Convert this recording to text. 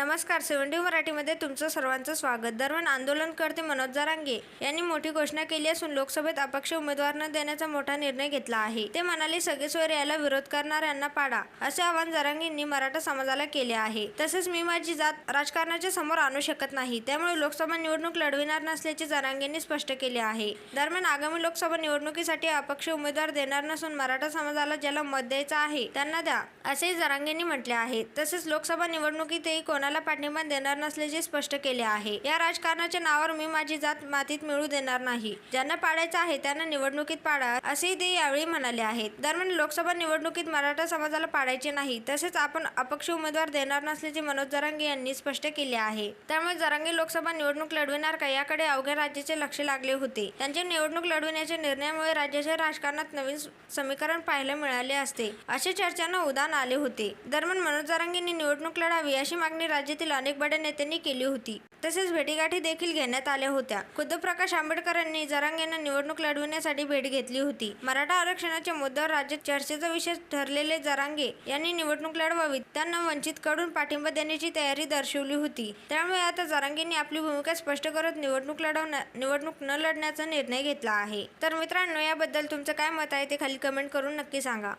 नमस्कार सेव्हन्टी मराठीमध्ये तुमचं सर्वांचं स्वागत. दरम्यान आंदोलनकर्ते मनोज जरांगे यांनी मोठी घोषणा केली असून लोकसभेत अपक्ष उमेदवार न देण्याचा मोठा निर्णय घेतला आहे. ते म्हणाले सगळे सोयरे याला विरोध करणाऱ्यांना पाडा असे आवाहन जरांगेंनी मराठा समाजाला केले आहे. तसेच मी माझी जात राजकारणाच्या समोर आणू शकत नाही त्यामुळे लोकसभा निवडणूक लढविणार नसल्याचे जरांगेंनी स्पष्ट केले आहे. दरम्यान आगामी लोकसभा निवडणुकीसाठी अपक्ष उमेदवार देणार नसून मराठा समाजाला ज्याला मत द्यायचं आहे त्यांना द्या असेही जरांगेंनी म्हटले आहे. तसेच लोकसभा निवडणुकीतही कोणाला पाठिंबा देणार नसल्याचे स्पष्ट केले आहे. या राजकारणाच्या नावावर मी माझी जात मातीत मिळू देणार नाही. ज्यांना पाडायचं आहे त्यांना निवडणुकीत पाडा असेही ते यावेळी म्हणाले आहेत. दरम्यान लोकसभा निवडणुकीत मराठा समाजाला पाडायचे नाही तसेच आपण अपक्ष उमेदवार देणार नसल्याचे मनोज जरांगे यांनी स्पष्ट केले आहे. त्यामुळे जरांगे लोकसभा निवडणूक लढविणार का याकडे अवघ्या राज्याचे लक्ष लागले होते. त्यांच्या निवडणूक लढविण्याच्या निर्णयामुळे राज्याच्या राजकारणात नवीन समीकरण पाहायला मिळाले असते. असे चर्चांना उदाहरण आले होते. दरम्यान मनोज जरांगेंनी निवडणूक लढावी अशी मागणी राज्यातील अनेक बड्या नेत्यांनी केली होती. तसेच भेटीगाठी देखील घेण्यात आल्या होत्या. खुद्द प्रकाश आंबेडकरांनी जरांग यांना निवडणूक लढविण्यासाठी भेट घेतली होती. मराठा आरक्षणाच्या मुद्द्यावर राज्यात चर्चेचा विषय ठरलेले जरांगे यांनी निवडणूक लढवावी त्यांना वंचित कडून पाठिंबा देण्याची तयारी दर्शवली होती. त्यामुळे आता जरांगेंनी आपली भूमिका स्पष्ट करत निवडणूक लढवण्या निवडणूक न लढण्याचा निर्णय घेतला आहे. तर मित्रांनो याबद्दल तुमचं काय मत आहे ते खाली कमेंट करून नक्की सांगा.